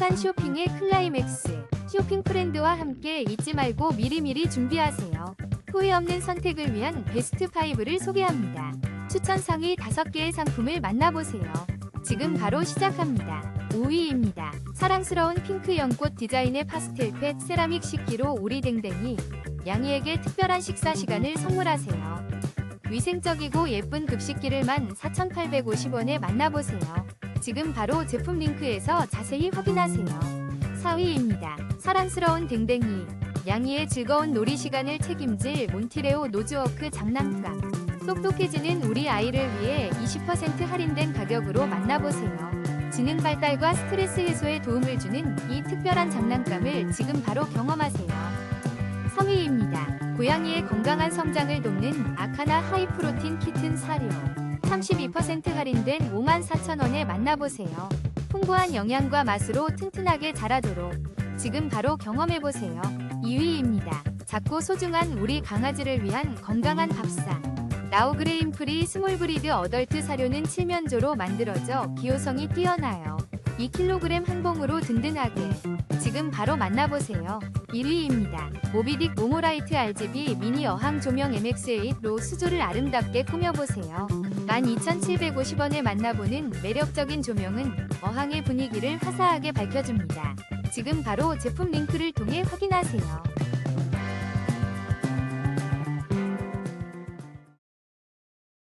행복한 쇼핑의 클라이맥스. 쇼핑 프렌드와 함께 잊지 말고 미리미리 준비하세요. 후회 없는 선택을 위한 베스트 5를 소개합니다. 추천 상위 5개의 상품을 만나보세요. 지금 바로 시작합니다. 5위입니다. 사랑스러운 핑크 연꽃 디자인의 파스텔펫 세라믹 식기로 오리댕댕이 양이에게 특별한 식사 시간을 선물하세요. 위생적이고 예쁜 급식기를 14,850원에 만나보세요. 지금 바로 제품 링크에서 자세히 확인하세요. 4위입니다. 사랑스러운 댕댕이 양이의 즐거운 놀이 시간을 책임질 몬티레오 노즈워크 장난감 똑똑해지는 우리 아이를 위해 20% 할인된 가격으로 만나보세요. 지능 발달과 스트레스 해소에 도움을 주는 이 특별한 장난감을 지금 바로 경험하세요. 3위입니다. 고양이의 건강한 성장을 돕는 아카나 하이프로틴 키튼 사료. 32% 할인된 54,000원에 만나보세요. 풍부한 영양과 맛으로 튼튼하게 자라도록 지금 바로 경험해보세요. 2위입니다. 작고 소중한 우리 강아지를 위한 건강한 밥상. 나우그레인 프리 스몰 브리드 어덜트 사료는 칠면조로 만들어져 기호성이 뛰어나요. 2kg 한 봉으로 든든하게. 지금 바로 만나보세요. 1위입니다. 모비딕 모모라이트 RGB 미니 어항 조명 MX8로 수조를 아름답게 꾸며보세요. 12,750원에 만나보는 매력적인 조명은 어항의 분위기를 화사하게 밝혀줍니다. 지금 바로 제품 링크를 통해 확인하세요.